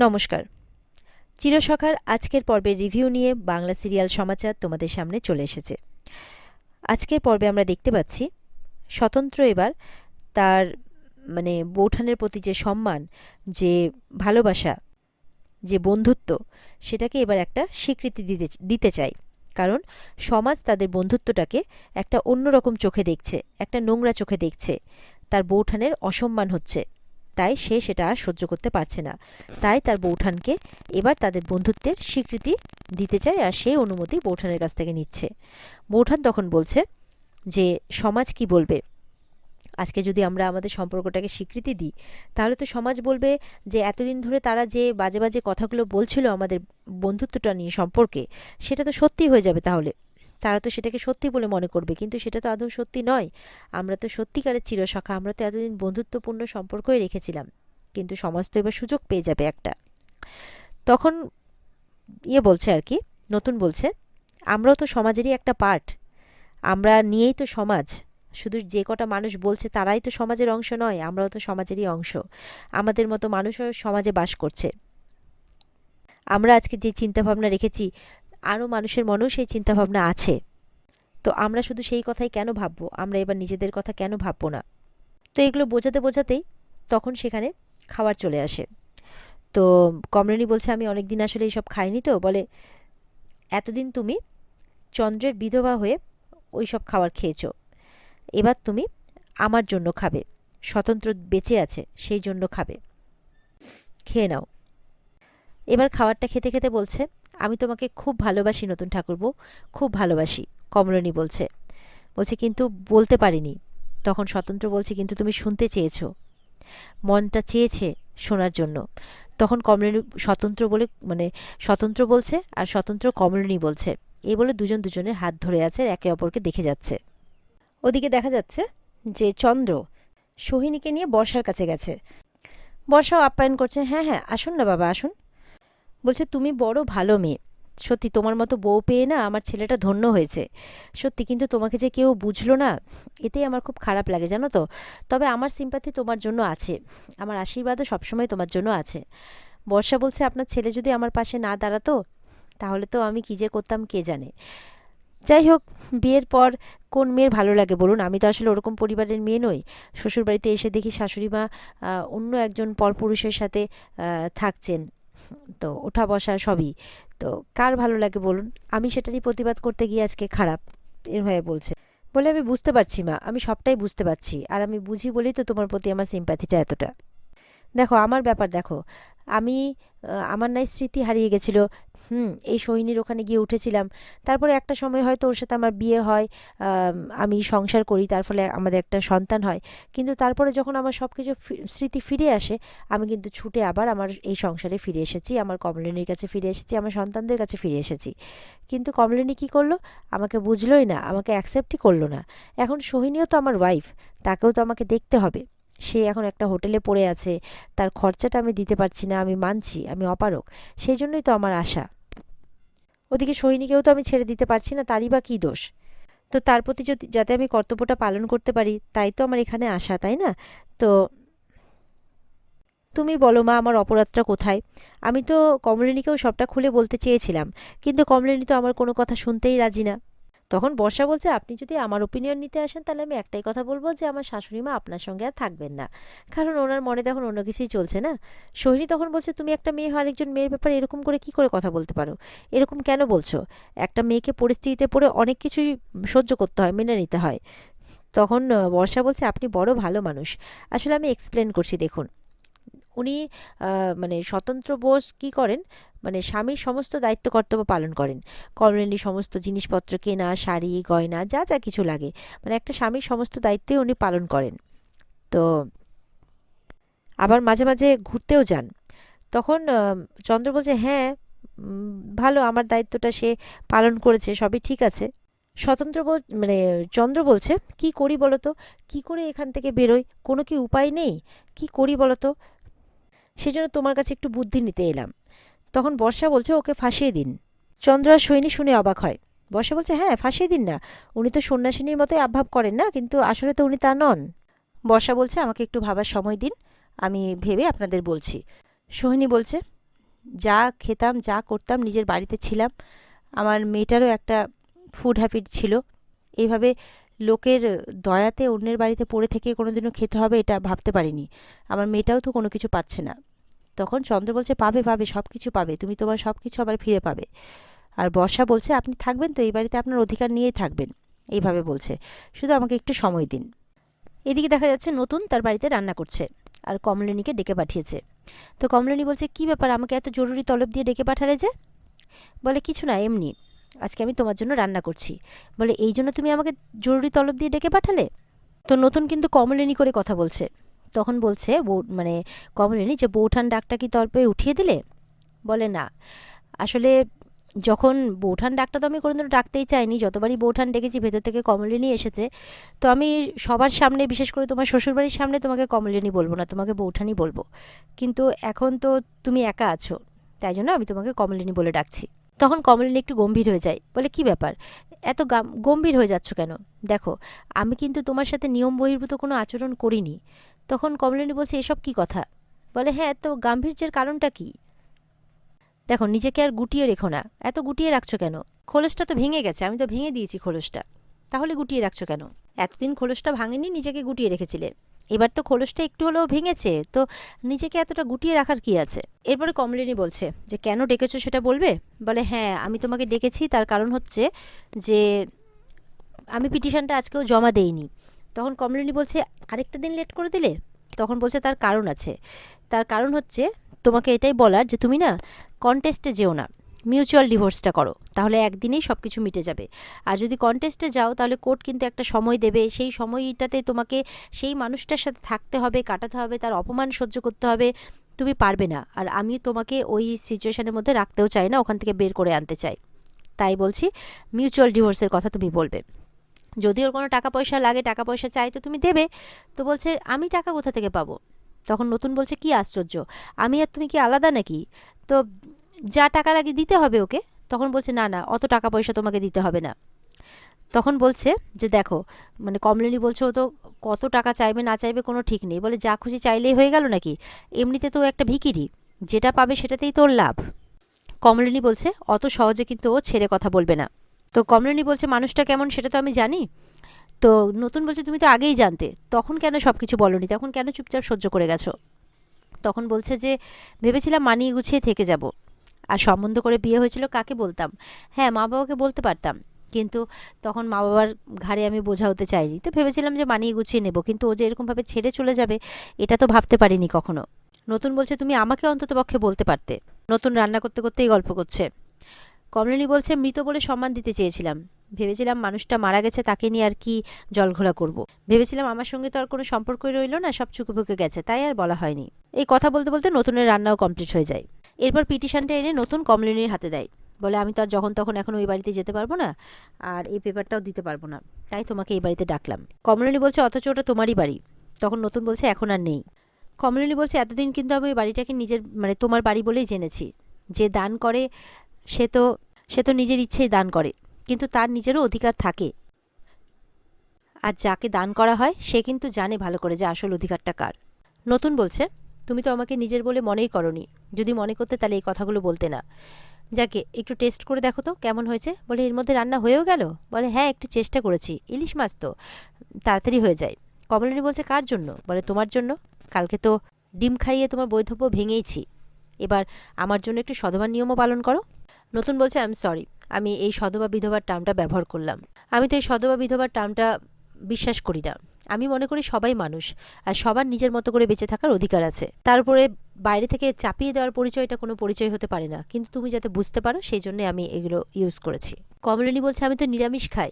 নমস্কার। চিরসখার আজকের পর্বের রিভিউ নিয়ে বাংলা সিরিয়াল সমাচার তোমাদের সামনে চলে এসেছে। আজকের পর্বে আমরা দেখতে পাচ্ছি, স্বতন্ত্র এবার তার মানে বৌঠানের প্রতি যে সম্মান, যে ভালোবাসা, যে বন্ধুত্ব, সেটাকে এবার একটা স্বীকৃতি দিতে দিতে চাই। কারণ সমাজ তাদের বন্ধুত্বটাকে একটা অন্যরকম চোখে দেখছে, একটা নোংরা চোখে দেখছে। তার বৌঠানের অসম্মান হচ্ছে। তাই সে সেটা আর সহ্য করতে পারছে না। তাই তার বৌঠানকে এবার তাদের বন্ধুত্বের স্বীকৃতি দিতে চায় আর সেই অনুমতি বৌঠানের কাছ থেকে নিচ্ছে। বৌঠান তখন বলছে যে, সমাজ কি বলবে? আজকে যদি আমরা আমাদের সম্পর্কটাকে স্বীকৃতি দিই, তাহলে তো সমাজ বলবে যে, এতদিন ধরে তারা যে বাজে বাজে কথাগুলো বলছিল আমাদের বন্ধুত্বটা নিয়ে সম্পর্কে, সেটা তো সত্যি হয়ে যাবে তাহলে। তারা তো সেটাকে সত্যি বলে মনে করবে। কিন্তু সেটা তো আদৌ সত্যি নয়। আমরা তো সত্যিকারের চিরসখা, আমরা তো এতদিন বন্ধুত্বপূর্ণ সম্পর্কই রেখেছিলাম। কিন্তু সমাজ তো এবার সুযোগ পেয়ে যাবে একটা। তখন ইয়ে বলছে আর কি, নতুন বলছে, আমরাও তো সমাজেরই একটা পার্ট। আমরা নিয়েই তো সমাজ। শুধু যে কটা মানুষ বলছে তারাই তো সমাজের অংশ নয়, আমরাও তো সমাজেরই অংশ। আমাদের মতো মানুষও সমাজে বাস করছে। আমরা আজকে যে চিন্তাভাবনা রেখেছি আরও মানুষের মনেও সেই চিন্তাভাবনা আছে। তো আমরা শুধু সেই কথাই কেন ভাববো? আমরা এবার নিজেদের কথা কেন ভাববো না? তো এগুলো বোঝাতে বোঝাতেই তখন সেখানে খাবার চলে আসে। তো কমলিনী বলছে, আমি অনেক দিন আসলে এইসব খাইনি তো। বলে, এতদিন তুমি চন্দ্রের বিধবা হয়ে ওই সব খাবার খেয়েছো। এবার তুমি আমার জন্য খাবে। স্বতন্ত্র বেঁচে আছে, সেই জন্য খাবে। খেয়ে নাও। এবার খাবারটা খেতে খেতে বলছে আমি তোমাকে খুব ভালোবাসি, নতুন ঠাকুরবো। খুব ভালোবাসি, কমলিনী বলছে। বলছে, কিন্তু বলতে পারিনি। তখন স্বতন্ত্র বলছে, কিন্তু তুমি শুনতে চেয়েছো। মনটা চেয়েছে শোনার জন্য। তখন কমলিনী স্বতন্ত্র বলে মানে স্বতন্ত্র বলছে আর স্বতন্ত্র কমলিনী বলছে। এই বলে দুজন দুজনের হাত ধরে আছে, একে অপরকে দেখে যাচ্ছে। ওদিকে দেখা যাচ্ছে যে চন্দ্র সোহিনীকে নিয়ে বর্ষার কাছে গেছে। বর্ষাও আপ্যায়ন করছে হ্যাঁ হ্যাঁ আসুন না বাবা, আসুন। বলছে, তুমি বড় ভালো মেয়ে। সত্যি তোমার মতো বউ পেয়ে না আমার ছেলেটা ধন্য হয়েছে। সত্যি কিন্তু তোমাকে যে কেউ বুঝলো না, এতেই আমার খুব খারাপ লাগে, জানো তো? তবে আমার সিম্পাথি তোমার জন্য আছে। আমার আশীর্বাদও সবসময় তোমার জন্য আছে। বর্ষা বলছে, আপনার ছেলে যদি আমার পাশে না দাঁড়াতো, তাহলে তো আমি কী যে করতাম, কে জানে? যাই হোক, বিয়ের পর কোন মেয়ের ভালো লাগে বলুন? আমি তো আসলে ওরকম পরিবারের মেয়ে নই। শ্বশুরবাড়িতে এসে দেখি শাশুড়ি মা অন্য একজন পরপুরুষের সাথে থাকছেন। তো ওঠা বসা সবই। তো কার ভালো লাগে বলুন? আমি সেটারই প্রতিবাদ করতে গিয়ে আজকে খারাপ এরভাবে বলছে। বলে আমি বুঝতে পারছি মা, আমি সবটাই বুঝতে পারছি। আর আমি বুঝি বলেই তো তোমার প্রতি আমার সিম্প্যাথিটা এতটা। দেখো, আমার ব্যাপার দেখো আমি আমার নাই স্মৃতি হারিয়ে গেছিল। হুম, এই সোহিনীর ওখানে গিয়ে উঠেছিলাম। তারপরে একটা সময় হয়তো ওর সাথে আমার বিয়ে হয়, আমি সংসার করি, তার ফলে আমাদের একটা সন্তান হয়। কিন্তু তারপরে যখন আমার সব কিছু স্মৃতি ফিরে আসে, আমি কিন্তু ছুটে আবার আমার এই সংসারে ফিরে এসেছি, আমার কমলিনীর কাছে ফিরে এসেছি, আমার সন্তানদের কাছে ফিরে এসেছি। কিন্তু কমলিনী কী করল? আমাকে বুঝলোই না, আমাকে অ্যাকসেপ্টই করল না। এখন সোহিনীও তো আমার ওয়াইফ তাকেও তো আমাকে দেখতে হবে। সে এখন একটা হোটেলে পড়ে আছে। তার খরচাটা আমি দিতে পারছি না, আমি মানছি, আমি অপারক সেই জন্যই তো আমার আশা। ওদিকে সৈনিকেও তো আমি ছেড়ে দিতে পারছি না, তারই বা কী দোষ? তো তার প্রতি যদি, যাতে আমি কর্তব্যটা পালন করতে পারি, তাই তো আমার এখানে আসা, তাই না? তো তুমি বলো মা, আমার অপরাধটা কোথায়? আমি তো কমলিনীকেও সবটা খুলে বলতে চেয়েছিলাম, কিন্তু কমলিনী তো আমার কোনো কথা শুনতেই রাজি না। তখন বর্ষা বলছে, আপনি যদি আমার ওপিনিয়ন নিতে আসেন, তাহলে আমি একটাই কথা বলব যে, আমার শাশুড়ি মা আপনার সঙ্গে আর থাকবেন না। কারণ ওনার মনে তখন অন্য কিছুই চলছে না? সোহিনী তখন বলছে, তুমি একটা মেয়ে আর একজন মেয়ের ব্যাপারে এরকম করে কি করে কথা বলতে পারো? এরকম কেন বলছো? একটা মেয়েকে পরিস্থিতিতে পড়ে অনেক কিছুই সহ্য করতে হয়, মেনে নিতে হয়। তখন বর্ষা বলছে, আপনি বড় ভালো মানুষ। আসলে আমি এক্সপ্লেন করছি, দেখুন। উনি মানে স্বতন্ত্র বোস কি করেন? মানে স্বামীর সমস্ত দায়িত্ব কর্তব্য পালন করেন। কমলিনী সমস্ত জিনিসপত্র কেনা, শাড়ি, গয়না, যা যা কিছু লাগে। মানে একটা স্বামীর সমস্ত দায়িত্বই উনি পালন করেন। তো আবার মাঝে মাঝে ঘুরতেও যান। তখন চন্দ্র বলছে হ্যাঁ ভালো, আমার দায়িত্বটা সে পালন করেছে, সবই ঠিক আছে। স্বতন্ত্র মানে চন্দ্র বলছে, কি করি বলতো কি করে এখান থেকে বেরোই? কোনো কি উপায় নেই? কি করি বলতো সেজন্য তোমার কাছে একটু বুদ্ধি নিতে এলাম। তখন বর্ষা বলছে, ওকে ফাঁসিয়ে দিন। চন্দ্র আর সৈনী শুনে অবাক হয়। বর্ষা বলছে হ্যাঁ ফাঁসিয়ে দিন না। উনি তো সন্ন্যাসিনীর মতোই আভাব করেন না, কিন্তু আসলে তো উনি তা নন। বর্ষা বলছে, আমাকে একটু ভাবার সময় দিন, আমি ভেবে আপনাদের বলছি। সোহিনী বলছে, যা খেতাম, যা করতাম, নিজের বাড়িতে ছিলাম। আমার মেয়েটারও একটা ফুড হ্যাবিট ছিল। এইভাবে লোকের দয়াতে অন্যের বাড়িতে পড়ে থেকে কোনোদিনও খেতে হবে, এটা ভাবতে পারিনি। আমার মেয়েটাও তো কোনো কিছু পাচ্ছে না। তখন চন্দ্র বলছে, পাবে পাবে সব কিছু পাবে। তুমি তোমার সব কিছু আবার ফিরে পাবে। আর বর্ষা বলছে, আপনি থাকবেন তো, এই বাড়িতে আপনার অধিকার নিয়েই থাকবেন। এইভাবে বলছে। শুধু আমাকে একটু সময় দিন। এদিকে দেখা যাচ্ছে, নতুন তার বাড়িতে রান্না করছে আর কমলিনীকে ডেকে পাঠিয়েছে। তো কমলিনী বলছে, কি ব্যাপার, আমাকে এত জরুরি তলব দিয়ে ডেকে পাঠালে যে? বলে, কিছু না, এমনি। আজকে আমি তোমার জন্য রান্না করছি। বলে, এই জন্য তুমি আমাকে জরুরি তলব দিয়ে ডেকে পাঠালে? তো নতুন কিন্তু কমলিনী করে কথা বলছে। তখন বলছে বউ মানে কমলিনী যে, বৌঠান ডাকটা কি তর্পে উঠিয়ে দিলে? বলে, না। আসলে যখন বৌঠান ডাকটা তো আমি কোনোদিনও ডাকতেই চাইনি। যতবারই বৌঠান ডেকেছি, ভেতর থেকে কমলিনী এসেছে। তো আমি সবার সামনে, বিশেষ করে তোমার শ্বশুরবাড়ির সামনে, তোমাকে কমলিনী বলব না, তোমাকে বৌঠানই বলব। কিন্তু এখন তো তুমি একা আছো, তাই জন্য আমি তোমাকে কমলিনী বলে ডাকছি। তখন কমলিনী একটু গম্ভীর হয়ে যায়। বলে, কি ব্যাপার? এত গাম- গম্ভীর হয়ে যাচ্ছ কেন? দেখো, আমি কিন্তু তোমার সাথে নিয়ম বহির্ভূত কোনো আচরণ করিনি। তখন কমলিনী বলছে, এসব কি কথা? বলে হ্যাঁ তো গাম্ভীর্যের কারণটা কি? দেখো, নিজেকে আর গুটিয়ে রেখো না। এত গুটিয়ে রাখছো কেন? খোলসটা তো ভেঙে গেছে, আমি তো ভেঙে দিয়েছি খোলসটা। তাহলে গুটিয়ে রাখছো কেন? এতদিন খোলসটা ভাঙেনি, নিজেকে গুটিয়ে রেখেছিলে। এবার তো খোলসটা একটু হলেও ভেঙেছে, তো নিজেকে এতটা গুটিয়ে রাখার কি আছে? এরপরে কমলিনী বলছে, যে কেন ডেকেছো সেটা বলবে? বলে হ্যাঁ আমি তোমাকে ডেকেছি, তার কারণ হচ্ছে যে আমি পিটিশনটা আজকেও জমা দেইনি। তখন কমলিনী বলছে, আরেকটা দিন লেট করে দিলে? তখন বলছে, তার কারণ আছে। তার কারণ হচ্ছে, তোমাকে এটাই বলার যে তুমি না কন্টেস্টে যেও না। মিউচুয়াল ডিভোর্সটা করো। তাহলে একদিনেই সব কিছু মিটে যাবে। আর যদি কন্টেস্টে যাও, তাহলে কোর্ট কিন্তু একটা সময় দেবে। সেই সময়টাতে তোমাকে সেই মানুষটার সাথে থাকতে হবে, কাটাতে হবে, তার অপমান সহ্য করতে হবে। তুমি পারবে না। আর আমি তোমাকে ওই সিচুয়েশনের মধ্যে রাখতেও চাই না। ওখান থেকে বের করে আনতে চাই। তাই বলছি মিউচুয়াল ডিভোর্সের কথা তুমি বলবে। যদি ওর কোনো টাকা পয়সা লাগে টাকা পয়সা চাই তো তুমি দেবে। তো বলছে, আমি টাকা কোথা থেকে পাবো? তখন নতুন বলছে, কি আশ্চর্য! আমি আর তুমি কি আলাদা নাকি? তো যা টাকা লাগে দিতে হবে ওকে। তখন বলছে, না না, অত টাকা পয়সা তোমাকে দিতে হবে না। তখন বলছে যে, দেখো মানে কমলিনী বলছে, ও তো কত টাকা চাইবে, না চাইবে, কোনো ঠিক নেই। বলে, যা খুশি চাইলেই হয়ে গেল নাকি? এমনিতে তো একটা ভিকিরি, যেটা পাবে সেটাতেই তোর লাভ। কমলিনী বলছে, অত সহজে কিন্তু ও ছেড়ে কথা বলবে না। তো কমলিনী বলছে, মানুষটা কেমন সেটা তো আমি জানি। তো নতুন বলছে, তুমি তো আগেই জানতে, তখন কেন সব কিছু বলনি? তখন কেন চুপচাপ সহ্য করে গেছো? তখন বলছে যে, ভেবেছিলাম মানিয়ে গুছিয়ে থেকে যাব। আর সম্বন্ধ করে বিয়ে হয়েছিল কাকে বলতাম? হ্যাঁ মা বাবাকে বলতে পারতাম, কিন্তু তখন মা বাবার ঘাড়ে আমি বোঝা হতে চাইনি। তো ভেবেছিলাম যে মানিয়ে গুছিয়ে নেব, কিন্তু ও যে এরকমভাবে ছেড়ে চলে যাবে, এটা তো ভাবতে পারিনি কখনো। নতুন বলছে, তুমি আমাকে অন্তত পক্ষে বলতে পারতে। নতুন রান্না করতে করতেই গল্প করছে। কমলিনী বলছে, মৃত বলে সম্মান দিতে চেয়েছিলাম। ভেবেছিলাম মানুষটা মারা গেছে, তাকে নিয়ে আর কি জলঘোলা করব। ভেবেছিলাম আমার সঙ্গে তো আর কোনো সম্পর্কই রইল না, সব চুকুপুকে গেছে, তাই আর বলা হয়নি। এই কথা বলতে বলতে নতুনের রান্নাও কমপ্লিট হয়ে যায়। এরপর পিটিশনটা এনে নতুন কমলিনীর হাতে দেয়। বলে, আমি তো আর যখন তখন এখন ওই বাড়িতে যেতে পারব না, আর এই পেপারটাও দিতে পারব না, তাই তোমাকে এই বাড়িতে ডাকলাম। কমলিনী বলছে, অথচ ওটা তোমারই বাড়ি। তখন নতুন বলছে, এখন আর নেই। কমলিনী বলছে, এতদিন কিন্তু আমি ওই বাড়িটাকে নিজের মানে তোমার বাড়ি বলেই জেনেছি। যে দান করে সে তো সে তো নিজের ইচ্ছেই দান করে, কিন্তু তার নিজেরও অধিকার থাকে। আর যাকে দান করা হয়, সে কিন্তু জানে ভালো করে যে আসল অধিকারটা কার। নতুন বলছে, তুমি তো আমাকে নিজের বলে মনেই করনি। যদি মনে করতে তাহলে এই কথাগুলো বলতে না। যাকে, একটু টেস্ট করে দেখো তো, কেমন হয়েছে? বলে, এর মধ্যে রান্না হয়েও গেল? বলে হ্যাঁ একটু চেষ্টা করেছি। ইলিশ মাছ তো, তাড়াতাড়ি হয়ে যায়। কমলিনী বলছে, কার জন্য? বলে, তোমার জন্য। কালকে তো ডিম খাইয়ে তোমার বৈধব্য ভেঙেইছি। এবার আমার জন্য একটু সধবার নিয়মও পালন করো। নতুন বলছে আই এম সরি আমি এই সধবা বিধবার টার্মটা ব্যবহার করলাম। আমি তো এই সধবা বিধবার টার্মটা বিশ্বাস করি না। আমি মনে করি সবাই মানুষ, আর সবার নিজের মতো করে বেঁচে থাকার অধিকার আছে। তারপরে বাইরে থেকে চাপিয়ে দেওয়ার পরিচয়টা কোনো পরিচয় হতে পারে না, কিন্তু তুমি যাতে বুঝতে পারো, সেই জন্যে আমি এগুলো ইউজ করেছি। কমলিনী বলছে, আমি তো নিরামিষ খাই,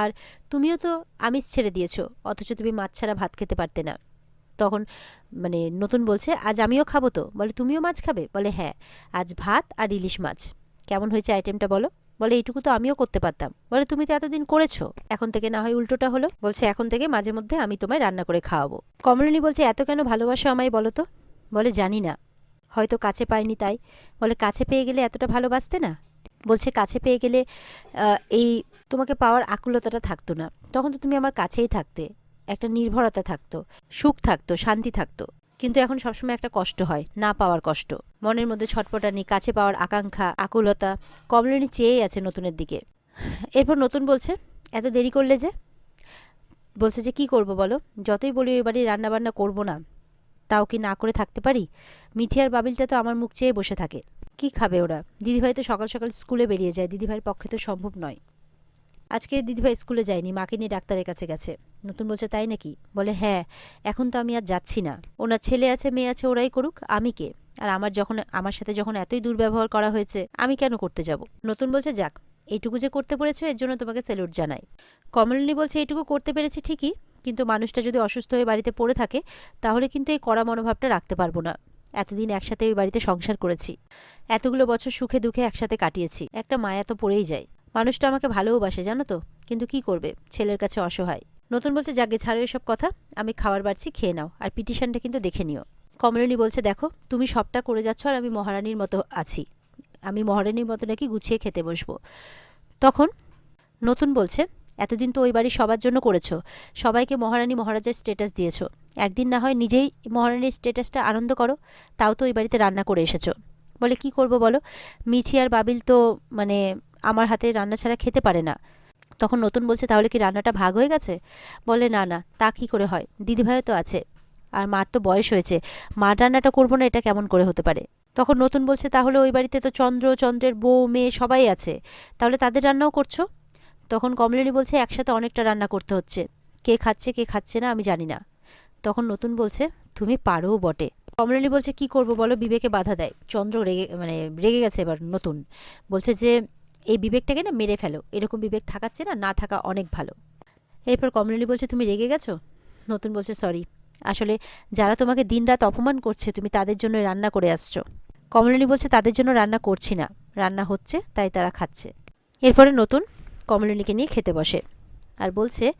আর তুমিও তো আমিষ ছেড়ে দিয়েছ, অথচ তুমি মাছ ছাড়া ভাত খেতে পারতে না। তখন মানে নতুন বলছে, আজ আমিও খাব তো? বলে, তুমিও মাছ খাবে? বলে হ্যাঁ আজ ভাত আর ইলিশ মাছ। কেমন হয়েছে আইটেমটা বলো? বলে, এইটুকু তো আমিও করতে পারতাম। বলে, তুমি তো এতদিন করেছ। এখন থেকে না হয় উল্টোটা হলো। বলছে, এখন থেকে মাঝে মধ্যে আমি তোমায় রান্না করে খাওয়াবো। কমলিনী বলছে, এত কেন ভালোবাসো আমায় বলো তো? বলে, জানি না। হয়তো কাছে পাইনি তাই। বলে, কাছে পেয়ে গেলে এতটা ভালোবাসতে না? বলছে, কাছে পেয়ে গেলে এই তোমাকে পাওয়ার আকুলতাটা থাকতো না। তখন তো তুমি আমার কাছেই থাকতে। একটা নির্ভরতা থাকতো, সুখ থাকতো, শান্তি থাকতো। কিন্তু এখন সবসময় একটা কষ্ট হয়, না পাওয়ার কষ্ট। মনের মধ্যে ছটপটানি, কাছে পাওয়ার আকাঙ্ক্ষা, আকুলতা কমলিনী চেয়েই আছে নতুনের দিকে। এরপর নতুন বলছে, এত দেরি করলে যে? বলছে যে, কি করব বলো? যতই বলি ওই বাড়ি রান্নাবান্না করব না। তাও কি না করে থাকতে পারি? মিঠি আর বাবিলটা তো আমার মুখ চেয়ে বসে থাকে। কি খাবে ওরা? দিদিভাই তো সকাল সকাল স্কুলে বেরিয়ে যায়, দিদিভাইয়ের পক্ষে তো সম্ভব নয়। আজকে দিদিভাই স্কুলে যায়নি, মাকে নিয়ে ডাক্তারের কাছে গেছে। নতুন বলছে, তাই নাকি? বলে হ্যাঁ এখন তো আমি আর যাচ্ছি না। ওনার ছেলে আছে, মেয়ে আছে, ওরাই করুক, আমি কে? আর আমার যখন, আমার সাথে যখন এতই দুর্ব্যবহার করা হয়েছে, আমি কেন করতে যাব? নতুন বলছে, যাক, এইটুকু যে করতে পেরেছ, এর জন্য তোমাকে স্যালুট জানাই। কমলিনী বলছে, এইটুকু করতে পেরেছি ঠিকই, কিন্তু মানুষটা যদি অসুস্থ হয়ে বাড়িতে পড়ে থাকে, তাহলে কিন্তু এই কড়া মনোভাবটা রাখতে পারব না। এতদিন একসাথে ওই বাড়িতে সংসার করেছি। এতগুলো বছর সুখে দুঃখে একসাথে কাটিয়েছি। একটা মায়া তো পড়েই যায়। মানুষটা আমাকে ভালোবাসে, জানো তো? কিন্তু কি করবে? ছেলের কাছে অসহায়। নতুন বলছে, যাকে ছাড়ো এসব কথা, আমি খাবার বাড়ছি, খেয়ে নাও। আর পিটিশনটা কিন্তু দেখে নিও। কমলিনী বলছে, দেখো, তুমি সবটা করে যাচ্ছ আর আমি মহারানীর মতো আছি। আমি মহারানীর মতো নাকি গুছিয়ে খেতে বসবো। তখন নতুন বলছে, এতদিন তো ওই বাড়ি সবার জন্য করেছ। সবাইকে মহারানী মহারাজার স্টেটাস দিয়েছ। একদিন না হয় নিজেই মহারানীর স্টেটাসটা আনন্দ করো। তাও তো ওই বাড়িতে রান্না করে এসেছ। বলে, কি করব বলো? মিঠি আর বাবিল তো মানে আমার হাতে রান্না ছাড়া খেতে পারে না। তখন নতুন বলছে, তাহলে কি রান্নাটা ভাগ হয়ে গেছে? বলে, না না, তা কী করে হয়? দিদিভাইও তো আছে। আর মার তো বয়স হয়েছে। মার রান্নাটা করব না, এটা কেমন করে হতে পারে? তখন নতুন বলছে, তাহলে ওই বাড়িতে তো চন্দ্র, চন্দ্রের বউ, মেয়ে সবাই আছে। তাহলে তাদের রান্নাও করছ? তখন কমলিনী বলছে, একসাথে অনেকটা রান্না করতে হচ্ছে। কে খাচ্ছে কে খাচ্ছে না, আমি জানি না। তখন নতুন বলছে, তুমি পারোও বটে। কমলিনী বলছে, কি করব বলো? বিবেকে বাধা দেয়। চন্দ্র রেগে মানে রেগে গেছে এবার নতুন। বলছে যে এই বিবেকটাকে না মেরে ফেলো। এরকম বিবেক থাকাচ্ছে না না থাকা অনেক ভালো। এরপর কমলিনী বলছে, তুমি রেগে গেছো? নতুন বলছে, সরি। আসলে যারা তোমাকে দিনরাত অপমান করছে, তুমি তাদের জন্য রান্না করে আসছো। কমলিনী বলছে, তাদের জন্য রান্না করছি না। রান্না হচ্ছে, তাই তারা খাচ্ছে। এরপরে নতুন কমলিনীকে নিয়ে খেতে বসে আর বলছে,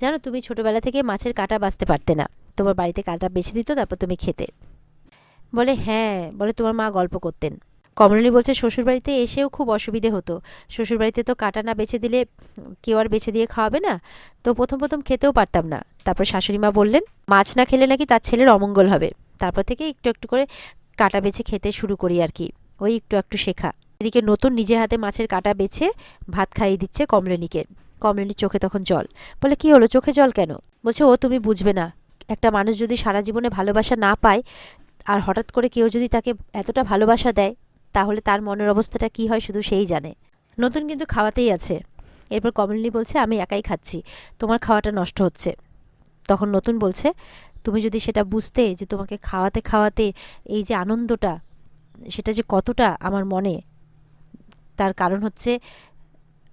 জানো, তুমি ছোটোবেলা থেকে মাছের কাঁটা বাঁচতে পারতে না। তোমার বাড়িতে কাঁটা বেছে দিত, তারপর তুমি খেতে। বলে হ্যাঁ। বলে, তোমার মা গল্প করতেন। কমলিনী বলছে, শ্বশুরবাড়িতে এসেও খুব অসুবিধে হতো। শ্বশুরবাড়িতে তো কাটা না বেছে দিলে কেউ আর বেছে দিয়ে খাওয়াবে না। তো প্রথম প্রথম খেতেও পারতাম না। তারপর শাশুড়ি মা বললেন, মাছ না খেলে নাকি তার ছেলের অমঙ্গল হবে। তারপর থেকে একটু একটু করে কাটা বেছে খেতে শুরু করি আর কি। ওই একটু একটু শেখা। এদিকে নতুন নিজে হাতে মাছের কাটা বেছে ভাত খাইয়ে দিচ্ছে কমলিনীকে। কমলিনীর চোখে তখন জল। বলে, কি হলো? চোখে জল কেন? বলছে, ও তুমি বুঝবে না। একটা মানুষ যদি সারা জীবনে ভালোবাসা না পায়, আর হঠাৎ করে কেউ যদি তাকে এতটা ভালোবাসা দেয় তাহলে তার মনের অবস্থাটা কি হয় শুধু সেই জানে। নতুন কিন্তু খাওয়াতেই আছে। এরপর কমলিনী বলছে, আমি একাই খাচ্ছি। তোমার খাওয়াটা নষ্ট হচ্ছে। তখন নতুন বলছে, তুমি যদি সেটা বুঝতে যে তোমাকে খাওয়াতে খাওয়াতে এই যে আনন্দটা, সেটা যে কতটা আমার মনে, তার কারণ হচ্ছে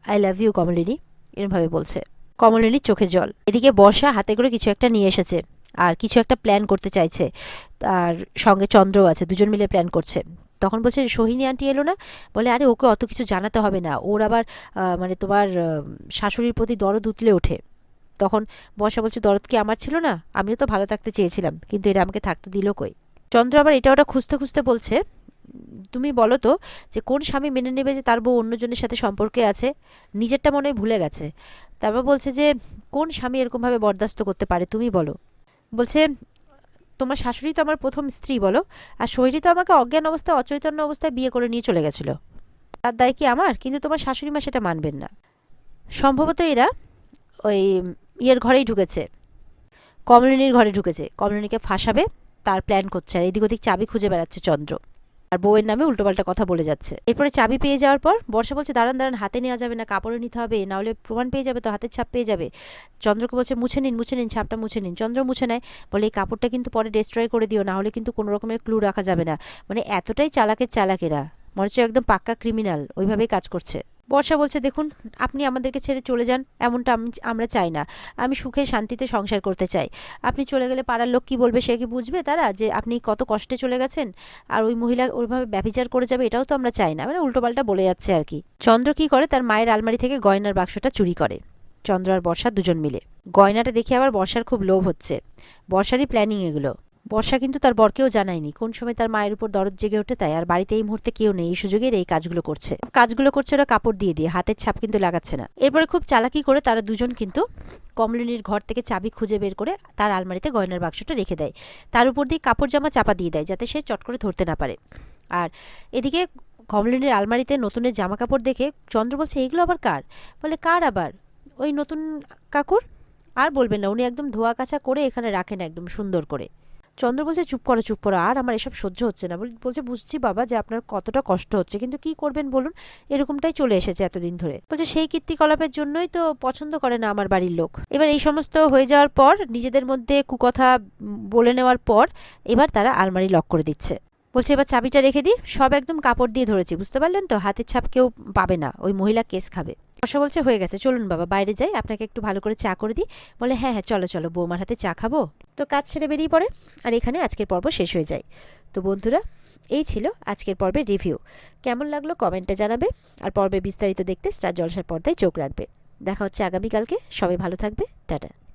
আই লাভ ইউ কমলিনী, এরমভাবে বলছে। কমলিনীর চোখে জল। এদিকে বর্ষা হাতে করে কিছু একটা নিয়ে এসেছে আর কিছু একটা প্ল্যান করতে চাইছে। আর সঙ্গে চন্দ্রও আছে, দুজন মিলে প্ল্যান করছে। তখন বলছে, সোহিনী আন্টি এলো না? বলে, আরে, ওকে অত কিছু জানাতে হবে না। ওর আবার মানে তোমার শাশুড়ির প্রতি দরদ উতলে ওঠে। তখন বর্ষা বলছে, দরদ কি আমার ছিল না? আমিও তো ভালো থাকতে চেয়েছিলাম, কিন্তু এরা আমাকে থাকতে দিল কই? চন্দ্র আবার এটা ওটা খুঁজতে খুঁজতে বলছে, তুমি বলো তো যে, কোন স্বামী মেনে নেবে যে, তার বউ অন্যজনের সাথে সম্পর্কে আছে? নিজেরটা মনে হয় ভুলে গেছে। তারপর বলছে যে, কোন স্বামী এরকমভাবে বরদাস্ত করতে পারে, তুমি বলো। বলছে তোমার শাশুড়ি তো আমার প্রথম স্ত্রী, বলো। আর শরীরই তো আমাকে অজ্ঞান অবস্থায়, অচৈতন্য অবস্থায় বিয়ে করে নিয়ে চলে গেছিল। তার দায় কি আমার? কিন্তু তোমার শাশুড়ি মা সেটা মানবেন না। সম্ভবত এরা ওই ইয়ের ঘরেই ঢুকেছে। কমলিনীর ঘরে ঢুকেছে। কমলিনীকে ফাঁসাবে, তার প্ল্যান করছে। আর এদিক ওদিক চাবি খুঁজে বেড়াচ্ছে চন্দ্র। আর বউয়ের নামে উল্টোপাল্টা কথা বলে যাচ্ছে। এরপরে চাবি পেয়ে যাওয়ার পর বর্ষা বলছে, দাঁড়ান দাঁড়ান, হাতে নেওয়া যাবে না, কাপড়ে নিতে হবে, নাহলে প্রমাণ পেয়ে যাবে তো, হাতের ছাপ পেয়ে যাবে। চন্দ্রকে বলছে, মুছে নিন মুছে নিন, ছাপটা মুছে নিন। চন্দ্র মুছে নেয়, বলে, এই কাপড়টা কিন্তু পরে ডিস্ট্রয় করে দিও না হলে কিন্তু কোনো রকমের ক্লু রাখা যাবে না। মানে এতটাই চালাকের চালাকেরা, মনে হচ্ছে একদম পাক্কা ক্রিমিনাল ওইভাবেই কাজ করছে। বর্ষা বলছে, দেখুন, আপনি আমাদেরকে ছেড়ে চলে যান, এমনটা আমি, আমরা চাই না। আমি সুখে শান্তিতে সংসার করতে চাই। আপনি চলে গেলে পাড়ার লোক কী বলবে, সে কি বুঝবে তারা যে আপনি কত কষ্টে চলে গেছেন? আর ওই মহিলা ওইভাবে ব্যভিচার করে যাবে, এটাও তো আমরা চাই না। মানে উল্টোপাল্টা বলে যাচ্ছে আর কি। চন্দ্র কী করে? তার মায়ের আলমারি থেকে গয়নার বাক্সটা চুরি করে। চন্দ্র আর বর্ষা দুজন মিলে। গয়নাটা দেখে আবার বর্ষার খুব লোভ হচ্ছে। বর্ষারই প্ল্যানিং এগুলো। বর্ষা কিন্তু তার বরকেও জানায়নি। কোন সময় তার মায়ের উপর দরদ জেগে ওঠে তাই আর বাড়িতে এই মুহূর্তে কেউ নেই। এই সুযোগের এই কাজগুলো করছে। কাজগুলো করছে ওরা কাপড় দিয়ে দিয়ে, হাতের ছাপ কিন্তু লাগাচ্ছে না। এরপরে খুব চালাকি করে তারা দুজন কিন্তু কমলিনীর ঘর থেকে চাবি খুঁজে বের করে তার আলমারিতে গয়নার বাক্সটা রেখে দেয়। তার উপর দিয়ে কাপড় জামা চাপা দিয়ে দেয় যাতে সে চট করে ধরতে না পারে। আর এদিকে কমলিনীর আলমারিতে নতুনের জামা কাপড় দেখে চন্দ্র বলছে, এগুলো আবার কার? বলে, কার আবার? ওই নতুন কাকুর? আর বলবেন না, উনি একদম ধোয়া কাছা করে এখানে রাখেন একদম সুন্দর করে। চন্দ্র বলছে, চুপ করো চুপ করো, আর আমার এসব সহ্য হচ্ছে না। বল- বলছে, বুঝছি বাবা যে আপনার কতটা কষ্ট হচ্ছে, কিন্তু কি করবেন বলুন? এরকমটাই চলে এসেছে এতদিন ধরে। বলছে, সেই কীর্তিকলাপের জন্যই তো পছন্দ করে না আমার বাড়ির লোক। এবার এই সমস্ত হয়ে যাওয়ার পর, নিজেদের মধ্যে কুকথা বলে নেওয়ার পর, এবার তারা আলমারি লক করে দিচ্ছে। বলছে, এবার চাবিটা রেখে দিই, সব একদম কাপড় দিয়ে ধরেছি, বুঝতে পারলেন তো? হাতের ছাপ কেউ পাবে না, ওই মহিলা কেস খাবে। বর্ষা বলছে, হয়ে গেছে, চলুন বাবা, বাইরে যাই, আপনাকে একটু ভালো করে চা করে দিই। বলে হ্যাঁ হ্যাঁ চলো চলো, বৌমার হাতে চা খাব? তো কাজ ছেড়ে বেরিয়ে পড়ে। আর এখানে আজকের পর্ব শেষ হয়ে যায়। তো বন্ধুরা, এই ছিল আজকের পর্বের রিভিউ। কেমন লাগল কমেন্টে জানাবে। আর পর্বে বিস্তারিত দেখতে স্টার জলসার পর্দায় চোখ রাখবে। দেখা হচ্ছে আগামীকালকে। সবাই ভালো থাকবে। টাটা।